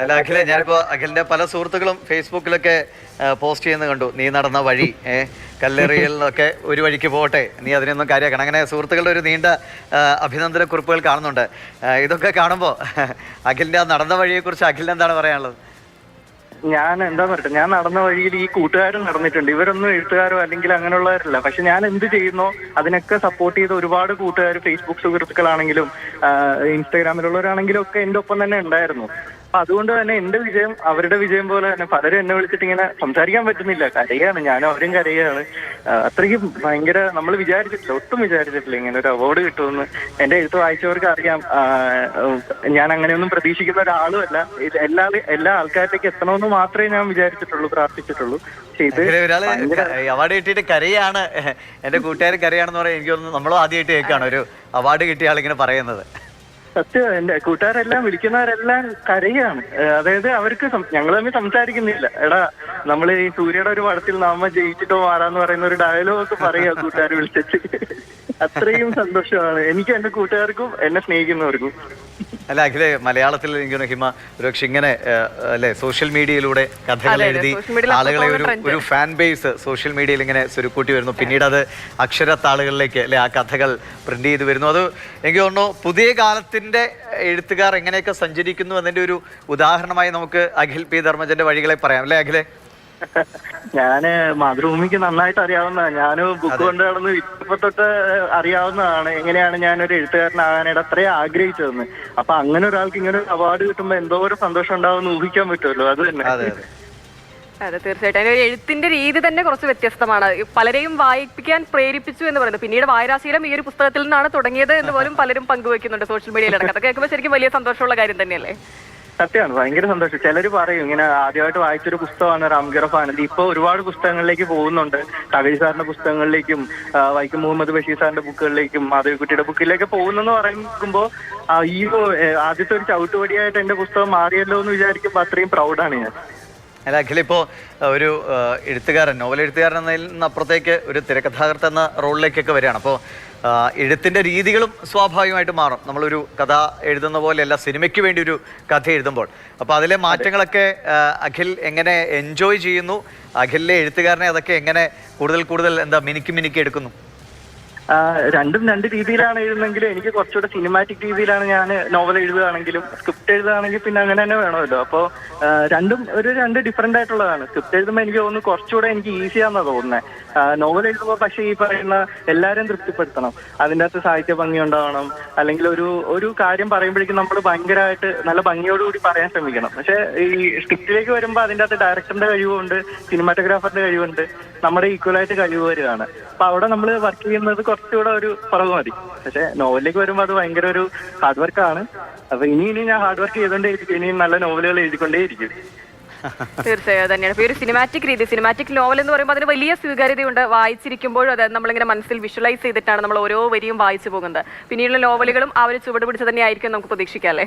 അല്ല അഖിലെ ഞാനിപ്പോ അഖിലിന്റെ പല സുഹൃത്തുക്കളും ഫേസ്ബുക്കിലൊക്കെ പോസ്റ്റ് ചെയ്യുന്നത് കണ്ടു. നീ നടന്ന വഴി ഏ കല്ലെറിയിൽ നിന്നൊക്കെ ഒരു വഴിക്ക് പോകട്ടെ. നീ അതിനൊന്നും കാര്യമാക്കണം. അങ്ങനെ സുഹൃത്തുക്കളുടെ ഒരു നീണ്ട അഭിനന്ദന കുറിപ്പുകൾ കാണുന്നുണ്ട്. ഇതൊക്കെ കാണുമ്പോൾ അഖിലിന്റെ നടന്ന വഴിയെക്കുറിച്ച് അഖിലിന് എന്താണ് പറയാനുള്ളത്? ഞാൻ എന്താ പറയട്ടെ ഞാൻ നടന്ന വഴിയിൽ ഈ കൂട്ടുകാരും നടന്നിട്ടുണ്ട്. ഇവരൊന്നും എഴുത്തുകാരോ അല്ലെങ്കിൽ അങ്ങനെയുള്ളവരല്ല. പക്ഷെ ഞാൻ എന്ത് ചെയ്യുന്നോ അതിനൊക്കെ സപ്പോർട്ട് ചെയ്ത ഒരുപാട് കൂട്ടുകാർ ഫേസ്ബുക്ക് സുഹൃത്തുക്കളാണെങ്കിലും ഇൻസ്റ്റാഗ്രാമിലുള്ളവരാണെങ്കിലും ഒക്കെ എന്റെ ഒപ്പം തന്നെ ഉണ്ടായിരുന്നു. അതുകൊണ്ട് തന്നെ എന്റെ വിജയം അവരുടെ വിജയം പോലെ തന്നെ പലരും എന്നെ വിളിച്ചിട്ട് ഇങ്ങനെ സംസാരിക്കാൻ പറ്റുന്നില്ല. കരയാണ്. ഞാനും അവരും കരയാണ് അത്രയ്ക്കും ഭയങ്കര നമ്മൾ വിചാരിച്ചിട്ടില്ല ഒട്ടും വിചാരിച്ചിട്ടില്ല ഇങ്ങനെ ഒരു അവാർഡ് കിട്ടുമെന്ന്. എന്റെ എഴുത്ത് വായിച്ചവർക്ക് അറിയാം. ഞാൻ അങ്ങനെയൊന്നും പ്രതീക്ഷിക്കുന്ന ഒരാളും അല്ല. ഇത് എല്ലാ എല്ലാ ആൾക്കാരിലേക്ക് എത്തണമെന്ന് മാത്രമേ ഞാൻ വിചാരിച്ചിട്ടുള്ളൂ പ്രാർത്ഥിച്ചിട്ടുള്ളൂ. ഒരാൾ അവാർഡ് കിട്ടിയിട്ട് കരയാണ്. എന്റെ കൂട്ടുകാർ കരയാണെന്ന് പറയാൻ എനിക്ക് തോന്നുന്നു നമ്മളും ആദ്യമായിട്ട് കേൾക്കാണ് ഒരു അവാർഡ് കിട്ടിയ ആളിങ്ങനെ പറയുന്നത്. സത്യം എന്റെ കൂട്ടുകാരെല്ലാം വിളിക്കുന്നവരെല്ലാം കരയാണ്. അതായത് അവർക്ക് ഞങ്ങൾ തമ്മിൽ സംസാരിക്കുന്നില്ല. എടാ നമ്മൾ ഈ സൂര്യയുടെ ഒരു പടത്തിൽ നമ്മ ജയിച്ചിട്ടോ മാറാന്ന് പറയുന്ന ഒരു ഡയലോഗ് ഒക്കെ പറയുക കൂട്ടുകാർ വിളിച്ചിട്ട് അത്രയും സന്തോഷമാണ്. എനിക്ക് എന്റെ കൂട്ടുകാർക്കും എന്നെ സ്നേഹിക്കുന്നവർക്കും. അല്ല അഖിലെ മലയാളത്തിൽ എനിക്ക് ഹിമ ഒരുപക്ഷെ ഇങ്ങനെ അല്ലെ സോഷ്യൽ മീഡിയയിലൂടെ കഥകൾ. എഴുതി ആളുകളെ ഒരു ഒരു ഫാൻ ബേസ് സോഷ്യൽ മീഡിയയിൽ ഇങ്ങനെ സ്വരുക്കൂട്ടി വരുന്നു. പിന്നീട് അത് അക്ഷരത്താളുകളിലേക്ക് അല്ലെ ആ കഥകൾ പ്രിന്റ് ചെയ്ത് വരുന്നു. അത് എനിക്ക് തോന്നുന്നു പുതിയ കാലത്തിന്റെ എഴുത്തുകാർ എങ്ങനെയൊക്കെ സഞ്ചരിക്കുന്നു എന്നതിന്റെ ഒരു ഉദാഹരണമായി നമുക്ക് അഖിൽ പി. ധർമ്മജന്റെ വഴികളെ പറയാം. അല്ലെ അഖിലെ? ഞാൻ മാതൃഭൂമിക്ക് നന്നായിട്ട് അറിയാവുന്ന ഞാൻ ബുക്ക് കൊണ്ട് നടന്ന് ഇപ്പൊ തൊട്ട് അറിയാവുന്നതാണ്. എങ്ങനെയാണ് ഞാൻ ഒരു എഴുത്തുകാരനാകാനായിട്ട് അത്രയും ആഗ്രഹിച്ചതെന്ന്. അപ്പൊ അങ്ങനെ ഒരാൾക്ക് ഇങ്ങനെ ഒരു അവാർഡ് കിട്ടുമ്പോ എന്തോ ഒരു സന്തോഷം ഉണ്ടാവുമെന്ന് ഊഹിക്കാൻ പറ്റുമല്ലോ അത് തന്നെ. അതെ അതെ. അതെ തീർച്ചയായിട്ടും. അതിന് ഒരു എഴുത്തിന്റെ രീതി തന്നെ കുറച്ച് വ്യത്യസ്തമാണ്. പലരെയും വായിപ്പിക്കാൻ പ്രേരിപ്പിച്ചു എന്ന് പറയുന്നത്. പിന്നീട് വായനാശീലം ഈ ഒരു പുസ്തകത്തിൽ നിന്നാണ് തുടങ്ങിയത് എന്ന് പോലും പലരും പങ്കുവെക്കുന്നുണ്ട് സോഷ്യൽ മീഡിയയിലടക്കം. അതൊക്കെ കേൾക്കുമ്പോൾ ശരിക്കും വലിയ സന്തോഷമുള്ള കാര്യം തന്നെയല്ലേ? സത്യമാണ്. ഭയങ്കര സന്തോഷം. ചിലർ പറയും ഇങ്ങനെ ആദ്യമായിട്ട് വായിച്ചൊരു പുസ്തകമാണ് റാംഗിറഫ് ആനന്ദി ഇപ്പൊ ഒരുപാട് പുസ്തകങ്ങളിലേക്ക് പോകുന്നുണ്ട്. തകഴി സാറിന്റെ പുസ്തകങ്ങളിലേക്കും വൈക്കം മുഹമ്മദ് ബഷീർ സാറിന്റെ ബുക്കുകളിലേക്കും മാധവിക്കുട്ടിയുടെ ബുക്കിലേക്ക് പോകുന്നെന്ന് പറയുമ്പോ ഈ ആദ്യത്തെ ഒരു ചവിട്ടുപടിയായിട്ട് എന്റെ പുസ്തകം മാറിയല്ലോ എന്ന് വിചാരിക്കുമ്പോ അത്രയും പ്രൗഡാണ് ഞാൻ. അല്ല അഖിൽ ഒരു എഴുത്തുകാരൻ നോവൽ എഴുത്തുകാരൻ എന്നതിൽ നിന്ന് അപ്പുറത്തേക്ക് ഒരു തിരക്കഥാകൃത്ത് എന്ന റോളിലേക്കൊക്കെ വരികയാണ്. അപ്പോൾ എഴുത്തിന്റെ രീതികളും സ്വാഭാവികമായിട്ട് മാറും. നമ്മളൊരു കഥ എഴുതുന്ന പോലെയല്ല സിനിമയ്ക്ക് വേണ്ടി ഒരു കഥ എഴുതുമ്പോൾ. അപ്പോൾ അതിലെ മാറ്റങ്ങളൊക്കെ അഖിൽ എങ്ങനെ എൻജോയ് ചെയ്യുന്നു? അഖിലിലെ എഴുത്തുകാരനെ അതൊക്കെ എങ്ങനെ കൂടുതൽ കൂടുതൽ എന്താ മിനുക്കി മിനുക്കി എടുക്കുന്നു? രണ്ടും രണ്ട് രീതിയിലാണ് എഴുതുന്നെങ്കിൽ എനിക്ക് കുറച്ചുകൂടെ സിനിമാറ്റിക് രീതിയിലാണ് ഞാൻ നോവൽ എഴുതുകയാണെങ്കിലും സ്ക്രിപ്റ്റ് എഴുതുകയാണെങ്കിൽ പിന്നെ അങ്ങനെ തന്നെ വേണമല്ലോ. അപ്പോൾ രണ്ടും ഒരു രണ്ട് ഡിഫറെന്റ് ആയിട്ടുള്ളതാണ്. സ്ക്രിപ്റ്റ് എഴുതുമ്പോൾ എനിക്ക് തോന്നുന്നു കുറച്ചുകൂടെ എനിക്ക് ഈസിയാണെന്നാണ് തോന്നുന്നത് നോവൽ എഴുതുമ്പോൾ പക്ഷേ ഈ പറയുന്ന എല്ലാവരും തൃപ്തിപ്പെടുത്തണം. അതിന്റെ അകത്ത് സാഹിത്യ ഭംഗി ഉണ്ടാവണം. അല്ലെങ്കിൽ ഒരു ഒരു കാര്യം പറയുമ്പോഴേക്കും നമ്മൾ ഭയങ്കരമായിട്ട് നല്ല ഭംഗിയോടുകൂടി പറയാൻ ശ്രമിക്കണം. പക്ഷേ ഈ സ്ക്രിപ്റ്റിലേക്ക് വരുമ്പോൾ അതിന്റെ അകത്ത് ഡയറക്ടറിന്റെ കഴിവുണ്ട് സിനിമാറ്റോഗ്രാഫറിന്റെ കഴിവുണ്ട് നമ്മുടെ ഈക്വലായിട്ട് കഴിവ് വരികയാണ്. അപ്പോൾ അവിടെ നമ്മൾ വർക്ക് ചെയ്യുന്നത് കുറച്ചുകൂടെ ഒരു പറവ് മതി. പക്ഷെ നോവലിലേക്ക് വരുമ്പോൾ അത് ഭയങ്കര ഒരു ഹാർഡ് വർക്കാണ് അപ്പൊ ഇനി ഇനി ഞാൻ ഹാർഡ് വർക്ക് ചെയ്തുകൊണ്ടേയിരിക്കും ഇനി നല്ല നോവലുകൾ എഴുതിക്കൊണ്ടേ ഇരിക്കും തീർച്ചയായും തന്നെയാണ്. ഇപ്പൊ ഒരു സിനിമാറ്റിക് രീതി സിനിമാറ്റിക് നോവൽ എന്ന് പറയുമ്പോൾ അതിന് വലിയ സ്വീകാര്യതയുണ്ട്. വായിച്ചിരിക്കുമ്പോഴും അതായത് നമ്മളിങ്ങനെ മനസ്സിൽ വിഷ്വലൈസ് ചെയ്തിട്ടാണ് നമ്മൾ ഓരോ വരിയും വായിച്ചു പോകുന്നത്. പിന്നീടുള്ള നോവലുകളും ആ ഒരു ചുവട് പിടിച്ച് തന്നെ ആയിരിക്കും നമുക്ക് പ്രതീക്ഷിക്കാം അല്ലേ?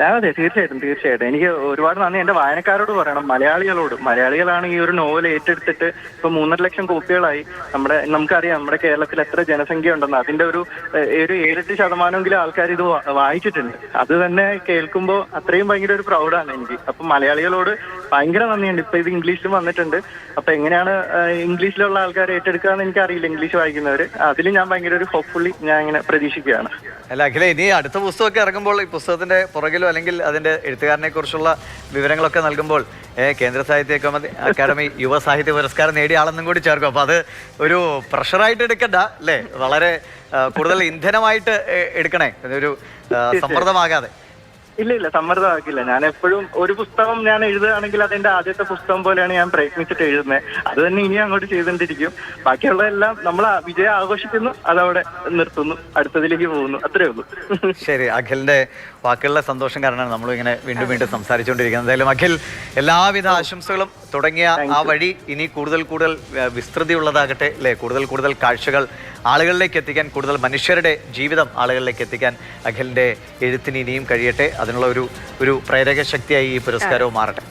അതെ തീർച്ചയായിട്ടും തീർച്ചയായിട്ടും. എനിക്ക് ഒരുപാട് നന്ദി. എന്റെ വായനക്കാരോട് പറയണം. മലയാളികളോട്. മലയാളികളാണ് ഈ ഒരു നോവൽ ഏറ്റെടുത്തിട്ട് ഇപ്പൊ മൂന്നര ലക്ഷം കോപ്പികളായി. നമ്മുടെ നമുക്കറിയാം നമ്മുടെ കേരളത്തിൽ എത്ര ജനസംഖ്യ ഉണ്ടെന്ന് അതിന്റെ ഒരു ഒരു ഏഴെട്ട് ശതമാനമെങ്കിലും ആൾക്കാർ ഇത് വായിച്ചിട്ടുണ്ട്. അത് തന്നെ കേൾക്കുമ്പോൾ അത്രയും ഭയങ്കര ഒരു പ്രൗഡാണ് എനിക്ക്. അപ്പൊ മലയാളികളോട് ഭയങ്കര നന്ദിയുണ്ട്. ഇപ്പൊ ഇത് ഇംഗ്ലീഷിലും വന്നിട്ടുണ്ട്. അപ്പൊ എങ്ങനെയാണ് ഇംഗ്ലീഷിലുള്ള ആൾക്കാർ ഏറ്റെടുക്കുക എന്ന് എനിക്കറിയില്ല ഇംഗ്ലീഷ് വായിക്കുന്നവര്. അതിൽ ഞാൻ ഭയങ്കര ഒരു ഹോപ്പ്ഫുള്ളി ഞാൻ ഇങ്ങനെ പ്രതീക്ഷിക്കുകയാണ്. അല്ല അഖില ഇനി അടുത്ത പുസ്തകമൊക്കെ ഇറങ്ങുമ്പോൾ ഈ പുസ്തകത്തിന്റെ പുറകിലോ അല്ലെങ്കിൽ അതിന്റെ എഴുത്തുകാരനെ കുറിച്ചുള്ള വിവരങ്ങളൊക്കെ നൽകുമ്പോൾ കേന്ദ്ര സാഹിത്യ അക്കാദമി യുവ സാഹിത്യ പുരസ്കാരം നേടിയ ആളെന്നും കൂടി ചേർക്കും. അപ്പൊ അത് ഒരു പ്രഷറായിട്ട് എടുക്കണ്ട അല്ലേ? വളരെ കൂടുതൽ ഇന്ധനമായിട്ട് എടുക്കണേ. ഒരു സമ്മർദ്ദമാകാതെ. ഇല്ല ഇല്ല സമ്മർദ്ദമാക്കില്ല ഞാൻ എപ്പോഴും ഒരു പുസ്തകം ഞാൻ എഴുതുകയാണെങ്കിൽ അതിന്റെ ആദ്യത്തെ പുസ്തകം പോലെയാണ് ഞാൻ പ്രയത്നിച്ചിട്ട് എഴുതുന്നത് അത് തന്നെ ഇനി അങ്ങോട്ട് ചെയ്തുകൊണ്ടിരിക്കും. ബാക്കിയുള്ളതെല്ലാം നമ്മൾ വിജയം ആഘോഷിക്കുന്നു അതവിടെ നിർത്തുന്നു അടുത്തതിലേക്ക് പോകുന്നു. അത്രേ ഉള്ളൂ. ശരി അഖിലിന്റെ വാക്കുകളിലെ സന്തോഷം കാരണമാണ് നമ്മൾ ഇങ്ങനെ വീണ്ടും വീണ്ടും സംസാരിച്ചുകൊണ്ടിരിക്കുന്നത്. എന്തായാലും അഖിൽ എല്ലാവിധ ആശംസകളും തുടങ്ങിയ ആ വഴി ഇനി കൂടുതൽ കൂടുതൽ വിസ്തൃതി വിസ്തൃതിയുള്ളതാകട്ടെ അല്ലേ? കൂടുതൽ കൂടുതൽ കാഴ്ചകൾ ആളുകളിലേക്ക് എത്തിക്കാൻ കൂടുതൽ മനുഷ്യരുടെ ജീവിതം ആളുകളിലേക്ക് എത്തിക്കാൻ അഖിലിന്റെ എഴുത്തിന് ഇനിയും കഴിയട്ടെ. അതിനുള്ള ഒരു ഒരു പ്രേരക ശക്തിയായി ഈ പുരസ്കാരവും മാറട്ടെ.